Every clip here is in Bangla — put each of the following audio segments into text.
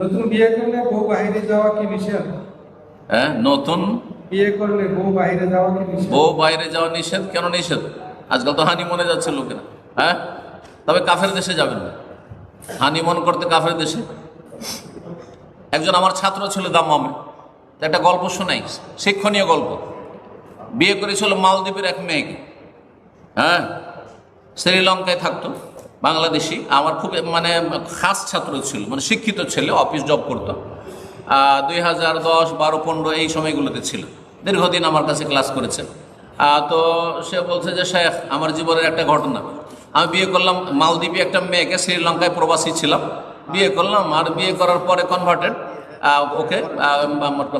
নতুন বিয়ে করলে বউ বাইরে যাওয়া কি নিষেধ? হ্যাঁ নতুন বিয়ে করলে বউ বাইরে যাওয়া কি নিষেধ? বউ বাইরে যাওয়া নিষেধ? কেন নিষেধ? আজকাল তো হানিমনে যাচ্ছে লোকেরা হ্যাঁ? তবে কাফের দেশে যাবেন না। হানিমন করতে কাফের দেশে? একজন আমার ছাত্র ছিল দাম্মামে তো একটা গল্প শোনাই শিক্ষণীয় গল্প। বিয়ে করেছিল মালদ্বীপের এক মেয়েকে হ্যাঁ? শ্রীলঙ্কায় থাকতো। বাংলাদেশি, আমার খুব মানে খাস ছাত্র ছিল মানে শিক্ষিত ছেলে, অফিস জব করতো। দুই হাজার দশ, বারো, পনেরো এই সময়গুলোতে ছিল। দীর্ঘদিন আমার কাছে ক্লাস করেছে। তো সে বলছে যে, শেখ, আমার জীবনের একটা ঘটনা। আমি বিয়ে করলাম, মালদ্বীপে একটা মেয়েকে, শ্রীলঙ্কায় প্রবাসী ছিলাম। বিয়ে করলাম, আর বিয়ে করার পরে কনভার্টেড ওকে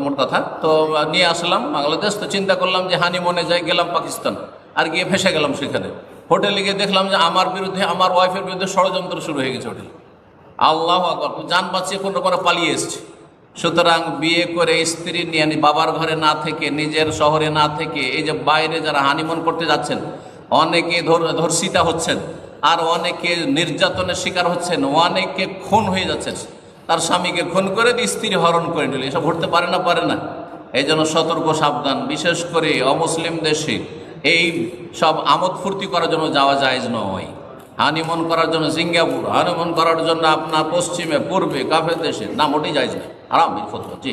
মোট কথা। তো নিয়ে আসলাম বাংলাদেশ। তো চিন্তা করলাম যে হানিমনে যাই, গেলাম পাকিস্তান। আর গিয়ে ফেসে গেলাম সেখানে। হোটেলে গিয়ে দেখলাম যে আমার বিরুদ্ধে, আমার ওয়াইফের বিরুদ্ধে ষড়যন্ত্র শুরু হয়ে গেছে হোটেলে। আল্লাহ আকবর, যান বাঁচিয়ে কোনো রকম পালিয়ে এসছে। সুতরাং বিয়ে করে স্ত্রী নিয়ে বাবার ঘরে না থেকে, নিজের শহরে না থেকে, এই যে বাইরে যারা হানিমন করতে যাচ্ছেন, অনেকে ধর্ষিতা হচ্ছেন, আর অনেকে নির্যাতনের শিকার হচ্ছেন, অনেকে খুন হয়ে যাচ্ছেন। তার স্বামীকে খুন করে স্ত্রী হরণ করে নিল। এসব ঘটতে পারে না পারে না। এই জন্য সতর্ক, সাবধান। বিশেষ করে অমুসলিম দেশে এই সব আমোদ ফুর্তি করার জন্য যাওয়া যায় নয়। হানিমন করার জন্য সিঙ্গাপুর, হানিমন করার জন্য আপনার পশ্চিমে, পূর্বে, কাফের দেশে, না মোটেই যাইজ না আরাম ফতোয়া, জি।